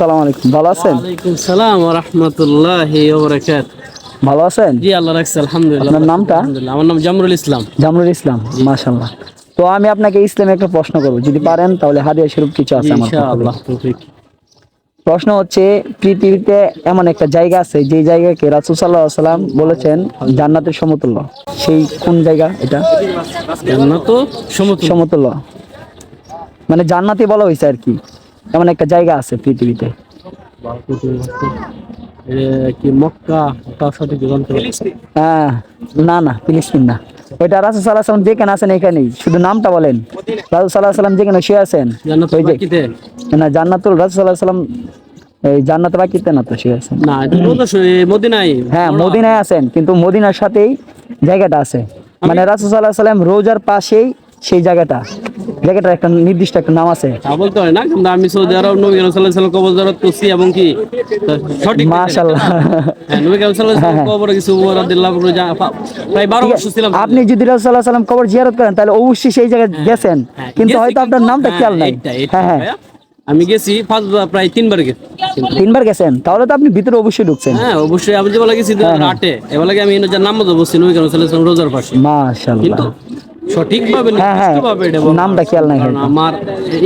সালাম আলাইকুম। ভালো আছেন? ওয়ালাইকুম সালাম ওয়া রাহমাতুল্লাহি ওয়া বারাকাতুহু। ভালো আছেন? জি আল্লাহ রাখছে আলহামদুলিল্লাহ। আপনার নামটা? আমার নাম জামরুল ইসলাম। জামরুল ইসলাম মাশাল্লাহ তো আমি আপনাকে ইসলামে একটা প্রশ্ন করব। যদি পারেন তাহলে হাদিয়া স্বরূপ কিছু আছে আমার ইনশাআল্লাহ প্রশ্ন হচ্ছে পৃথিবীতে এমন একটা জায়গা আছে যে জায়গাকে রাসূল সাল্লাল্লাহু আলাইহি সাল্লাম বলেছেন জান্নাতের সমতুল্য। সেই কোন জায়গা এটা? জান্নাত সমতুল্য। সমতুল্য। মানে জান্নাতি বলা হয়েছে আর কি। এমন একটা জায়গা আছে পৃথিবীতে। হ্যাঁ না না ফিলিস্তিন না। ওইটা রাসূল আলাইহি সাল্লাম যেখানে আছেন এখানেই। শুধু নামটা বলেন। রাসূল আলাইহি সাল্লাম যেখানে শুয়ে আছেন ওই যে না জান্নাতুল রাসূল আলাইহি সাল্লাম এই জান্নাত বাকিতে না তো শুয়ে আছেন। না মদিনায়? হ্যাঁ মদিনায় আছেন কিন্তু মদিনার সাথেই জায়গাটা আছে। মানে রাসূল আলাইহি সাল্লাম রোজার পাশেই সেই জায়গাটা। জায়গাটার একটা নির্দিষ্ট একটা নাম আছে। তা বলতে হয় না? কিন্তু আমি সৌদি আরব নবী করিম সাল্লাল্লাহু আলাইহি কবর জিয়ারত করছি এবং কি? সঠিক মাশাআল্লাহ। হ্যাঁ, নবী করিম সাল্লাল্লাহু আলাইহি কবরে কিছু উমর রাদিয়াল্লাহু প্রায় 12 বছর ছিলাম। আপনি যদি রাসূল সাল্লাল্লাহু আলাইহি সাল্লাম কবর জিয়ারত করেন তাহলে অবশ্যই সেই জায়গায় গেছেন। হ্যাঁ, কিন্তু হয়তো আপনার নামটা হ্যাঁ, খেয়াল নাই। হ্যাঁ হ্যাঁ। আমি গেছি প্রায় তিনবার গেছি। তিনবার গেছেন তাহলে তো আপনি ভিতরে অবশ্যই ঢুকছেন। হ্যাঁ অবশ্যই। আমি যে বলা গেছি হ্যাঁ, আটে এবার আমি এনে যার নাম মতো বসছি নবী করিম সাল্লাল্লাহু আলাইহি রোজার পাশে। মাশাআল্লাহ। কিন্তু সঠিক ভাবে হ্যাঁ, হ্যাঁ। ভাবে এটা নামটা খেয়াল নাই আমার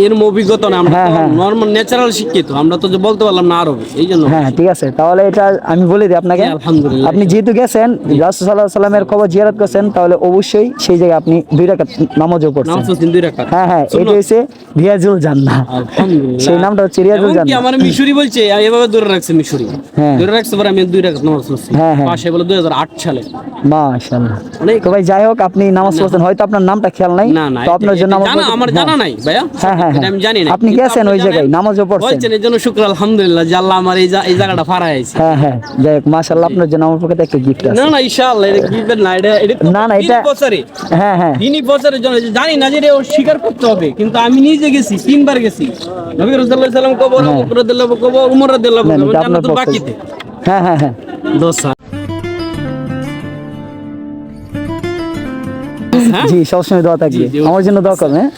এর অভিজ্ঞতা না আমরা হ্যাঁ, হ্যাঁ। নর্মাল ন্যাচারাল শিক্ষিত আমরা তো বলতে পারলাম না আরবি এই জন্য। হ্যাঁ ঠিক আছে। তাহলে এটা আমি বলে দিই আপনাকে। হ্যাঁ, আলহামদুলিল্লাহ। আপনি যেহেতু গেছেন রাসূল সাল্লাল্লাহু আলাইহি সাল্লামের কবর জিয়ারত করছেন তাহলে অবশ্যই সেই জায়গায় আপনি দুই রাকাত নামাজও পড়ছেন। নামাজ পড়ছেন দুই রাকাত। হ্যাঁ হ্যাঁ এটা হচ্ছে রিয়াজুল জান্নাহ। আলহামদুলিল্লাহ। সেই নামটা হচ্ছে রিয়াজুল জান্নাহ। আমার মিশরি বলছে এভাবে দূরে রাখছে মিশরি। হ্যাঁ। দূরে রাখছে পরে আমি দুই রাকাত নামাজ পড়ছি। হ্যাঁ, হ্যাঁ। পাশে বলে দুই হাজার আট সালে। মাশাআল্লাহ। অনেক ভাই যাই হোক আপনি নামাজ পড়ছেন। হয়তো আপনার নামটা খেয়াল নাই? না না তো আপনার জন্য আমার জানা জানা নাই ভাইয়া। হ্যাঁ, হ্যাঁ, হ্যাঁ। আমি জানি না আপনি গেছেন ওই জায়গায়, নামাজও পড়ছেন। বলছেন এর জন্য শুক্র আলহামদুলিল্লাহ যে আল্লাহ আমার এই জায়গাটা ফারাই আছে। হ্যাঁ হ্যাঁ। যাই হোক মাশাআল্লাহ আপনার জন্য আমার পক্ষে একটা গিফট আছে। না না ইনশাআল্লাহ এটা গিফট না এটা এটা না, না, তিন এটা- বছরে হ্যাঁ হ্যাঁ। তিনি বছরের জন্য জানি না যে রে ও স্বীকার করতে হবে কিন্তু আমি নিজে গেছি তিনবার গেছি। নবী রাসূলুল্লাহ সাল্লাম কবর হ্যাঁ। আবু বকর রাদিয়াল্লাহু আনহু কবর উমর রাদিয়াল্লাহু আনহু আপনার বাকিতে। হ্যাঁ হ্যাঁ হ্যাঁ। দোসা। জি সবসময় দোয়া থাকবে। আমার জন্য দোয়া করবেন হ্যাঁ